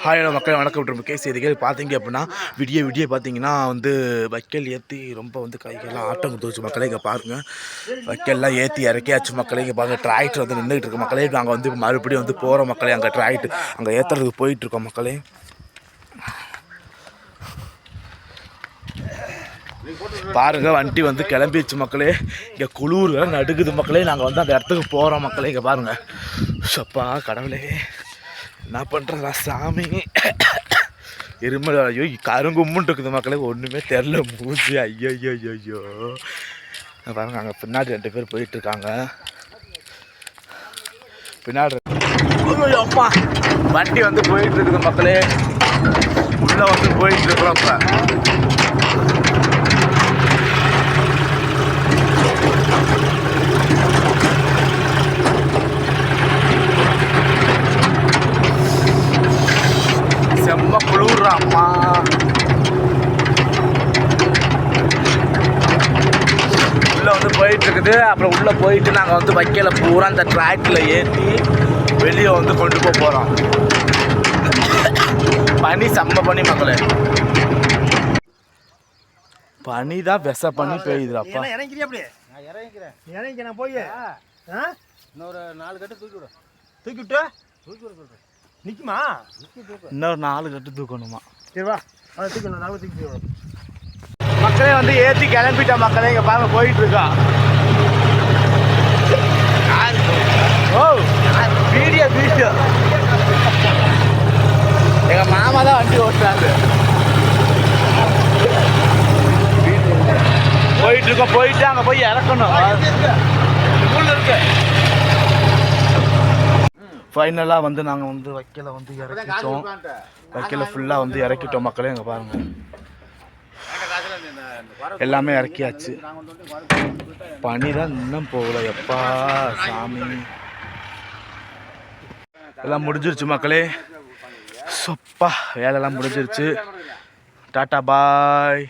ஹாயோட மக்கள் வணக்கம். விட்டுருப்போம் கே செய்திகள். பார்த்தீங்க அப்படின்னா விடிய விடிய பார்த்தீங்கன்னா வந்து வைக்கல் ஏற்றி ரொம்ப வந்து கைகள்லாம் ஆட்டம் கொடுத்துருச்சு மக்களே இங்கே பாருங்கள் வைக்கல்லாம் ஏற்றி இறக்கியாச்சு மக்களே இங்கே பாருங்கள் டிராக்டர் வந்து நின்றுட்டு இருக்கு. மக்களே நாங்கள் வந்து மறுபடியும் வந்து போகிற மக்களே அங்கே டிராக்டர் அங்கே ஏற்றுறதுக்கு போயிட்டுருக்கோம் மக்களே. பாருங்க வண்டி வந்து கிளம்பிடுச்சு மக்களே. இங்கே குளூர் நடுக்குது மக்களே. நாங்கள் வந்து அந்த இடத்துக்கு போகிறோம் மக்களே இங்கே பாருங்க. சப்பா கடவுளே. என்ன பண்ணுறதா சாமி? இருமல் ஐயோ கருங்கும்முன்னு இருக்குது மக்களே ஒன்றுமே தெரில மூஞ்சி. ஐயோ ஐயோ ஐயோ ஐயோ பாருங்க அங்கே பின்னாடி ரெண்டு பேர் போயிட்டு இருக்காங்க பின்னாடி அம்மா. வண்டி வந்து போயிட்டு இருக்குது மக்களே. உள்ள வந்து போயிட்டு இருக்கிறோம் இப்போ. செம்ம குளிர்றாம்மா உள்ள வந்து போயிட்டு இருக்குது அப்புறம் உள்ள போயிட்டு நாங்கள் வந்து வைக்கல. பூரா அந்த ட்ராக்ல ஏற்றி வெளியே வந்து கொண்டு போக போகிறோம் பனி செம்ம பனி மக்களே. பனி தான் விச பனி பெய்யுதுடாப்பா. என்ன இறங்கிறியா அப்படி நான் இறங்கிக்கிறேன். இறங்கி நான் போய். இன்னொரு நாலு கட்டு தூக்கி விடு. தூக்கி விட்டு தூக்கி விட சொல்கிறேன் நிற்குமா இன்னொரு நாலு கட்டு தூக்கணுமா. சரி வா. அதை தூக்கி நாங்கள் தூக்கி மக்களே வந்து ஏற்றி கிளம்பிட்ட மக்களே இங்கே பாருங்க போயிட்டு இருக்கா ஓ வீடியோ வீடியோ. எங்க மாமா தான் வண்டி ஓட்டுறாரு. போயிட்டு இருக்கோம் போயிட்டு அங்கே போய் இறக்கணும் உள்ள இருக்கு ஃபைனலாக வந்து நாங்கள் வந்து வைக்கல வந்து இறக்கிட்டோம். வைக்கல ஃபுல்லாக வந்து இறக்கிட்டோம் மக்களே இங்கே பாருங்க. எல்லாமே இறக்கியாச்சு. பனி தான் இன்னும் போகல. எப்பா சாமி. எல்லாம் முடிஞ்சிருச்சு மக்களே. சொப்பா வேலைலாம் முடிஞ்சிருச்சு. டாட்டா பாய்.